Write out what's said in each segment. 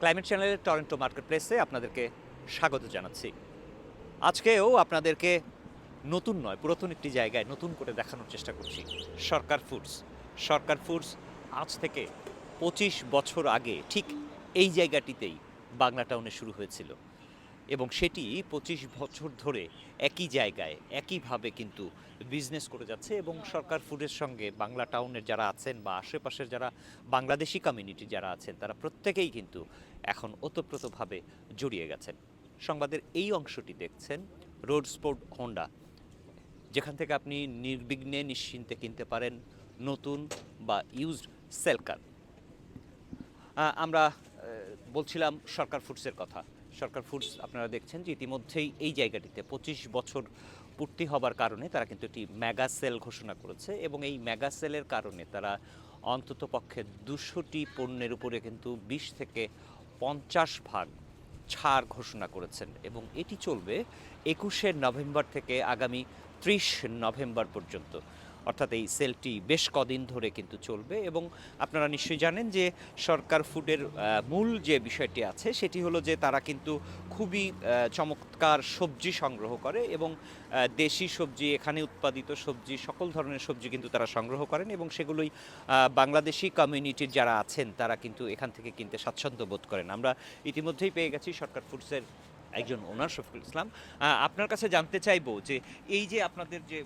Climate চ্যানেলের Toronto market প্লেসে আপনাদেরকে স্বাগত জানাচ্ছি। আজকেও আপনাদেরকে নতুন নয়, পুরাতন একটি জায়গায় নতুন করে দেখানোর চেষ্টা করছি। সরকার ফুডস। সরকার ফুডস আজ থেকে পঁচিশ বছর আগে ঠিক এই জায়গাটিতেই বাংলা টাউনে শুরু হয়েছিল। এবং সেটি পঁচিশ বছর ধরে একই জায়গায়, একইভাবে কিন্তু বিজনেস করে যাচ্ছে এবং সরকার ফুডের সঙ্গে বাংলা টাউনের যারা আছেন বা আশেপাশের যারা বাংলাদেশি কমিউনিটি যারা আছেন, তারা প্রত্যেকেই কিন্তু এখন ওতপ্রোতভাবে জড়িয়ে গেছেন। সংবাদের এই অংশটি দেখছেন রোড স্পোর্ট হোন্ডা যেখান থেকে আপনি নির্বিঘ্নে নিশ্চিন্তে কিনতে পারেন নতুন বা ইউজড সেলকার আমরা বলছিলাম সরকার ফুডসের কথা। সরকার ফুডস আপনারা দেখছেন যে ইতিমধ্যেই এই জায়গাটিতে পঁচিশ বছর পূর্তি হবার কারণে তারা কিন্তু একটি মেগা সেল ঘোষণা করেছে এবং এই মেগা সেলের কারণে তারা অন্তত পক্ষে দুশোটি পণ্যের উপরে কিন্তু বিশ থেকে পঞ্চাশ ভাগ ছাড় ঘোষণা করেছেন এবং এটি চলবে একুশে নভেম্বর থেকে আগামী ত্রিশ নভেম্বর পর্যন্ত। অর্থাৎ এই সেলটি বেশ কদিন ধরে কিন্তু চলবে এবং আপনারা নিশ্চয়ই জানেন যে সরকার ফুডের মূল যে বিষয়টি আছে সেটি হলো যে তারা কিন্তু খুবই চমৎকার সবজি সংগ্রহ করে এবং দেশি সবজি, এখানে উৎপাদিত সবজি, সকল ধরনের সবজি কিন্তু তারা সংগ্রহ করেন এবং সেগুলোই বাংলাদেশি কমিউনিটির যারা আছেন তারা কিন্তু এখান থেকে কিনতে স্বাচ্ছন্দ্য বোধ করেন। আমরা ইতিমধ্যেই পেয়ে গেছি সরকার ফুডসের একজন ওনার শফিকুল ইসলাম। আপনার কাছে জানতে চাইব যে এই যে আপনাদের যে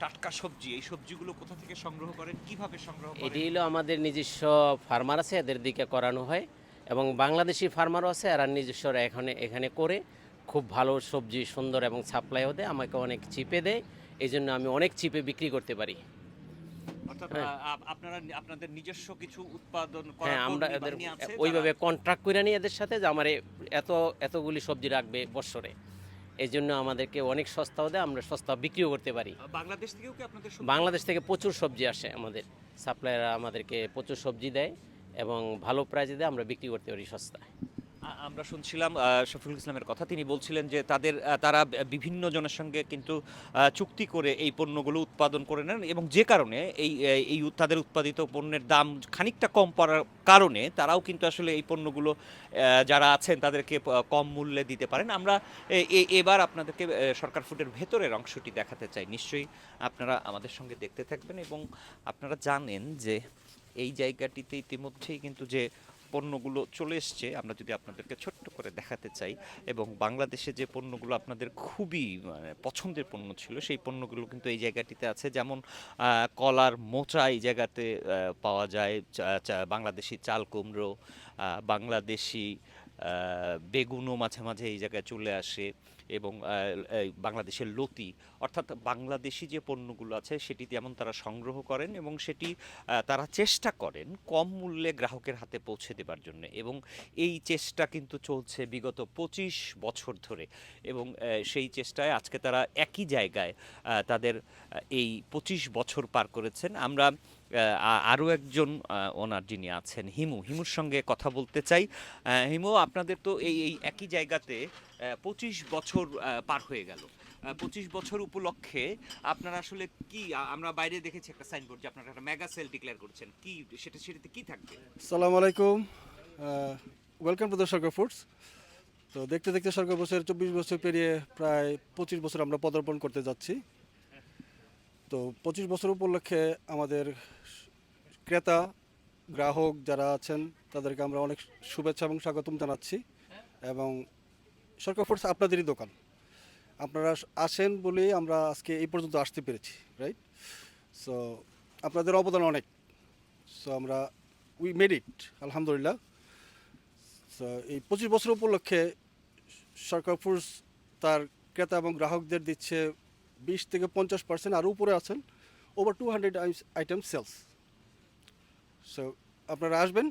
টাটকা সবজি, এই সবজিগুলো কোথা থেকে সংগ্রহ করেন? কীভাবে সংগ্রহ এটি হলো আমাদের নিজস্ব ফার্মার আছে, এদের দিকে করানো হয়। এবং বাংলাদেশি ফার্মারও আছে, এরা নিজস্ব এখানে এখানে করে খুব ভালো সবজি সুন্দর এবং সাপ্লাইও দেয়, আমাকে অনেক চিপে দেয়। এই জন্য আমি অনেক চিপে বিক্রি করতে পারি। অর্থাৎ হ্যাঁ। আপনারা আপনাদের নিজস্ব কিছু উৎপাদন হ্যাঁ আমরা এদের ওইভাবে কন্ট্রাক্ট করে নিই এদের সাথে যে আমার এত এতগুলি সবজি রাখবে বৎসরে। এই জন্য আমাদেরকে অনেক সস্তাও দেয় আমরা সস্তা বিক্রিও করতে পারি। বাংলাদেশ থেকেও কি আপনাদের বাংলাদেশ থেকে প্রচুর সবজি আসে আমাদের। সাপ্লায়াররা আমাদেরকে প্রচুর সবজি দেয় এবং ভালো প্রাইজে দেয় আমরা বিক্রি করতে পারি সস্তায়। আমরা শুনছিলাম শফিকুল ইসলামের কথা। তিনি বলছিলেন যে তাদের তারা বিভিন্ন জনের সঙ্গে কিন্তু চুক্তি করে এই পণ্যগুলো উৎপাদন করে নেন এবং যে কারণে এই এই তাদের উৎপাদিত পণ্যের দাম খানিকটা কম পড়ার কারণে তারাও কিন্তু আসলে এই পণ্যগুলো যারা আছেন তাদেরকে কম মূল্যে দিতে পারেন। আমরা এবার আপনাদেরকে সরকার ফুডের ভেতরের অংশটি দেখাতে চাই। নিশ্চয়ই আপনারা আমাদের সঙ্গে দেখতে থাকবেন এবং আপনারা জানেন যে এই জায়গাটিতে ইতিমধ্যেই কিন্তু যে পণ্যগুলো চলে এসছে আমরা যদি আপনাদেরকে ছোট্ট করে দেখাতে চাই এবং বাংলাদেশে যে পণ্যগুলো আপনাদের খুবই মানে, পছন্দের পণ্য ছিল সেই পণ্যগুলো কিন্তু এই জায়গাটিতে আছে। যেমন কলার মোচা এই জায়গাতে পাওয়া যায়। বাংলাদেশি চাল কুমড়ো বাংলাদেশি বেগুনও মাঝে মাঝে এই জায়গায় চলে আসে। এবং বাংলাদেশের লতি। অর্থাৎ বাংলাদেশি যে পণ্যগুলো আছে, সেটি যেমন তারা সংগ্রহ করেন এবং সেটি তারা চেষ্টা করেন কম মূল্যে গ্রাহকের হাতে পৌঁছে দেবার জন্য। এবং এই চেষ্টা কিন্তু চলছে বিগত পঁচিশ বছর ধরে। এবং সেই চেষ্টায় আজকে তারা একই জায়গায় তাদের এই পঁচিশ বছর পার করেছেন। আমরা আরও একজন ওনার যিনি আছেন, হিমু। হিমুর সঙ্গে কথা বলতে চাই। হিমু, আপনাদের তো এই একই জায়গাতে পঁচিশ বছর পার হয়ে গেল। পঁচিশ বছর উপলক্ষে আপনারা আসলে কি আমরা বাইরে দেখেছি একটা সাইনবোর্ড যে আপনারা একটা মেগা সেল ডিক্লেয়ার করেছেন। কি, সেটা, সেটাতে কি থাকবে? সালাম আলাইকুম। Welcome to the Sarkar foods তো দেখতে দেখতে সরকার বছর চব্বিশ বছর পেরিয়ে প্রায় পঁচিশ বছর আমরা পদার্পণ করতে যাচ্ছি। তো পঁচিশ বছর উপলক্ষে আমাদের ক্রেতা, গ্রাহক যারা আছেন, তাদেরকে আমরা অনেক শুভেচ্ছা এবং স্বাগতম জানাচ্ছি। এবং সরকার ফুডস আপনাদেরই দোকান। আপনারা আসেন বলেই আমরা আজকে এই পর্যন্ত আসতে পেরেছি রাইট সো আপনাদের অবদান অনেক। সো আমরা উই মেড ইট আলহামদুলিল্লাহ। সো এই পঁচিশ বছর উপলক্ষে সরকার ফুডস তার ক্রেতা এবং গ্রাহকদের দিচ্ছে বিশ থেকে পঞ্চাশ পার্সেন্ট আর উপরে আছেন over two hundred item sales so আপনারা আসবেন।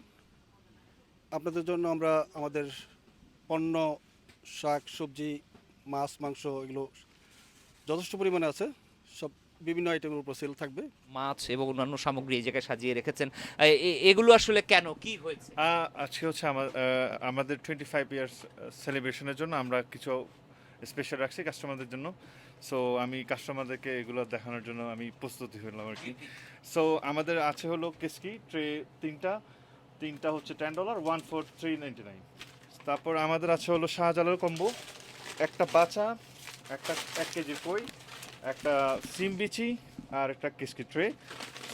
আপনাদের জন্য আমরা আমাদের পণ্য শাক সবজি মাছ মাংস এগুলো যথেষ্ট পরিমাণে আছে। সব বিভিন্ন আইটেমের উপর সেল থাকবে। মাছ এবং অন্যান্য সামগ্রী এই জায়গায় সাজিয়ে রেখেছেন। এগুলো আসলে কেন? কি হয়েছে? আজকে হচ্ছে আমা- আমাদের টোয়েন্টি ফাইভ ইয়ার্স সেলিব্রেশনের জন্য আমরা কিছু স্পেশাল রাখছি কাস্টমারদের জন্য। সো আমি কাস্টমারদেরকে এগুলো দেখানোর জন্য আমি প্রস্তুতি হলাম আর কি। সো আমাদের আছে হলো কেসকি ট্রে তিনটা। তিনটা হচ্ছে ten dollar one four three ninety nine তারপর আমাদের আছে হলো শাহজালাল কম্বো। একটা বাচা, একটা এক কেজি কই একটা সিম বিচি আর একটা কিসকি ট্রে।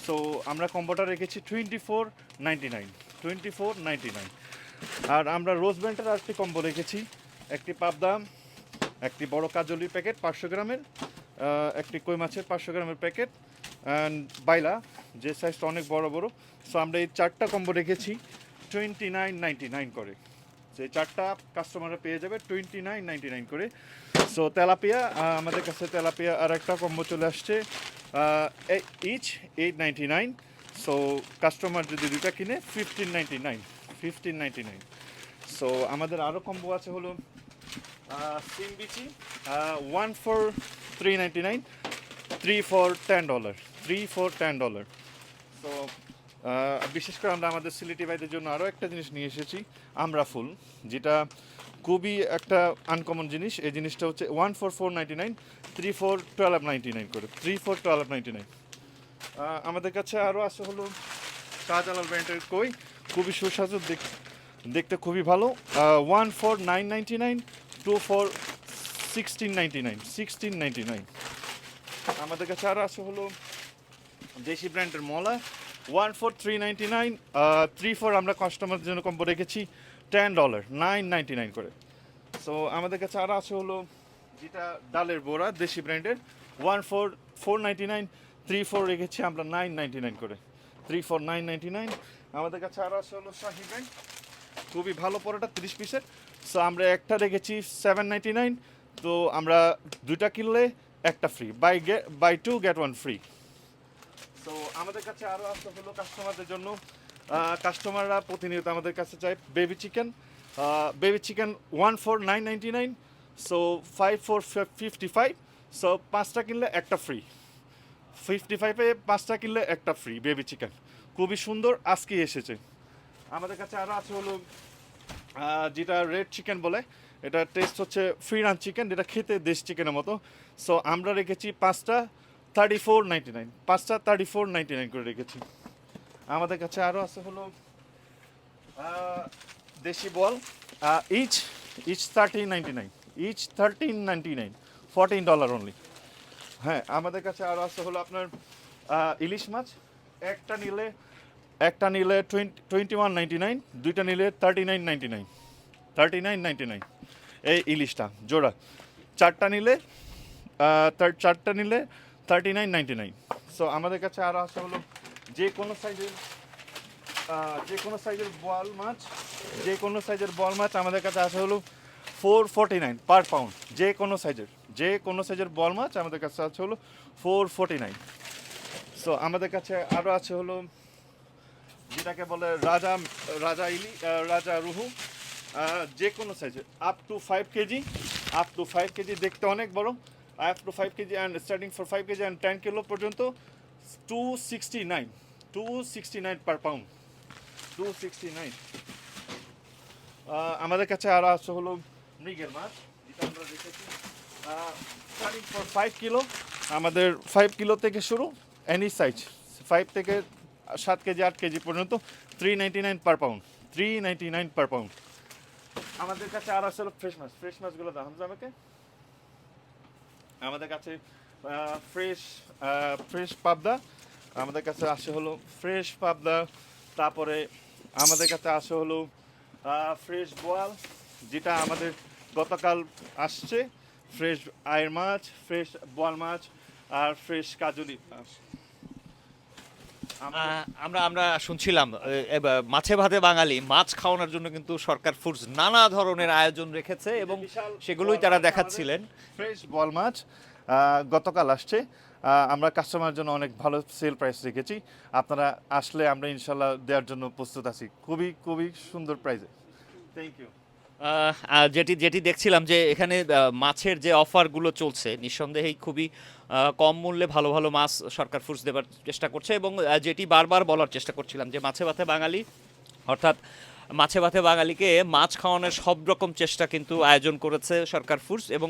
সো আমরা কম্বোটা রেখেছি twenty four ninety nine twenty four ninety nine আর আমরা রোজ ব্যান্ডের আরেকটি কম্বো রেখেছি, একটি পাবদা, একটি বড় কাজলির প্যাকেট পাঁচশো গ্রামের একটি কই মাছের পাঁচশো গ্রামের প্যাকেট অ্যান্ড বাইলা, যে সাইজটা অনেক বড় বড়। সো আমরা এই চারটা কম্বো রেখেছি টোয়েন্টি নাইন নাইনটি নাইন করে। যে চারটা কাস্টমাররা পেয়ে যাবে টোয়েন্টি নাইন নাইনটি নাইন করে। সো তেলাপিয়া আমাদের কাছে তেলাপিয়া আর একটা কম্বো চলে আসছে। Each eight ninety nine so customer যদি দুটা কিনে fifteen ninety nine fifteen ninety nine so আমাদের আরও কম্বো আছে হলো সিম বিচি one four three ninety nine three four ten dollar three four ten dollar তো বিশেষ করে আমরা আমাদের সিলেটি ভাইদের জন্য আরও একটা জিনিস নিয়ে এসেছি, আমরা ফুল, যেটা খুবই একটা আনকমন জিনিস। এই জিনিসটা হচ্ছে one four four ninety nine three four twelve ninety nine করে three four twelve ninety nine আমাদের কাছে আরও আছে হলো শাহজালাল ব্র্যান্ডের কই, খুবই সুস্বাদু, দেখ, দেখতে খুবই ভালো। One four nine ninety nine two four sixteen ninety nine sixteen ninety nine আমাদের কাছে আরও আছে হলো দেশি ব্র্যান্ডের মলা one four three ninety nine three four আমরা কাস্টমারদের জন্য কম্বো রেখেছি ten dollar nine ninety nine করে। সো আমাদের কাছে আরও আছে হলো যেটা ডালের বোরা দেশি ব্র্যান্ডের one four four ninety nine three four রেখেছি আমরা নাইন নাইনটি নাইন করে। Three four nine ninety nine আমাদের কাছে আরও আছে হলো শাহি ব্র্যান্ড খুবই ভালো পরোটা, তিরিশ পিসের। সো আমরা একটা রেখেছি সেভেন নাইনটি নাইন তো আমরা দুইটা কিনলে একটা free buy get buy two get one free তো আমাদের কাছে আরও আসতে হলো কাস্টমারদের জন্য। কাস্টমাররা প্রতিনিয়ত আমাদের কাছে চায় baby chicken baby chicken one four nine ninety nine so five four fifty five so পাঁচটা কিনলে একটা ফ্রি ফিফটি ফাইভে পাঁচটা কিনলে একটা ফ্রি বেবি চিকেন খুবই সুন্দর আজকে এসেছে। আমাদের কাছে আরও আছে হলো যেটা রেড চিকেন বলে, এটা টেস্ট হচ্ছে ফ্রি রান চিকেন যেটা খেতে দেশ চিকেনের মতো। সো আমরা রেখেছি পাঁচটা। থার্টি ফোর নাইনটি নাইন পাঁচটা থার্টি ফোর নাইনটি নাইন করে রেখেছি। আমাদের কাছে আরও আছে হলো দেশি বল each each thirteen ninety nine each thirteen ninety nine fourteen dollar only হ্যাঁ আমাদের কাছে আরও আছে হলো আপনার ইলিশ মাছ, একটা নিলে একটা নিলে twenty twenty one ninety nine দুইটা নিলে thirty nine ninety nine thirty nine ninety nine এই ইলিশটা, জোড়া। চারটা নিলে চারটা নিলে thirty nine ninety nine so আমাদের কাছে আরও আছে হলো যে কোনো সাইজের যে কোনো সাইজের বল মাছ, যে কোনো সাইজের বল মাছ আমাদের কাছে আছে হলো four forty nine per pound যে কোনো সাইজের, যে কোনো সাইজের বল মাছ আমাদের কাছে আছে হলো ফোর ফোরটি নাইন সো আমাদের কাছে আরও আছে হলো যেটাকে বলে রাজা রাজা ইলি রাজা রুহু। যে কোনো সাইজের up to five KG up to five KG দেখতে অনেক বড়। Up to five KG and starting for five KG and ten kilo পর্যন্ত two sixty nine two sixty nine per pound two sixty nine আমাদের কাছে আরও আছে হলো মৃগের মাছ, যেটা আমরা রেখেছি স্টার্টিং ফর ফাইভ কিলো আমাদের ফাইভ কিলো থেকে শুরু এনি সাইজ ফাইভ থেকে সাত কেজি আট কেজি পর্যন্ত three ninety nine per pound three ninety nine per pound আমাদের কাছে আর আছে ফ্রেশ মাছ ফ্রেশ মাছগুলো দাম আমাকে। আমাদের কাছে ফ্রেশ ফ্রেশ পাবদা। আমাদের কাছে আসে হলো ফ্রেশ পাবদা। তারপরে আমাদের কাছে আসে হলো ফ্রেশ বোয়াল যেটা আমাদের গতকাল আসছে। ফ্রেশ আয়ের মাছ ফ্রেশ বোয়াল মাছ আর ফ্রেশ কাজুলি আহ, আমরা আমরা শুনছিলাম মাছে ভাতে বাঙালি, মাছ খাওয়ানোর জন্য কিন্তু সরকার ফুডস নানা ধরনের আয়োজন রেখেছে এবং সেগুলোই তারা দেখাচ্ছিলেন। ফ্রেশ বল মাছ গতকাল আসছে আমরা কাস্টমারের জন্য অনেক ভালো সেল প্রাইস রেখেছি। আপনারা আসলে আমরা ইনশাল্লাহ দেওয়ার জন্য প্রস্তুত আছি। খুবই খুবই সুন্দর প্রাইসে থ্যাংক ইউ যেটি যেটি দেখছিলাম যে এখানে মাছের যে অফারগুলো চলছে, নিঃসন্দেহেই খুবই কম মূল্যে ভালো ভালো মাছ সরকার ফুস দেবার চেষ্টা করছে এবং যেটি বারবার বলার চেষ্টা করছিলাম যে মাছে ভাতে বাঙালি, অর্থাৎ মাছে ভাতে বাঙালিকে মাছ খাওয়ানোর সব রকম চেষ্টা কিন্তু আয়োজন করেছে সরকার ফুডস এবং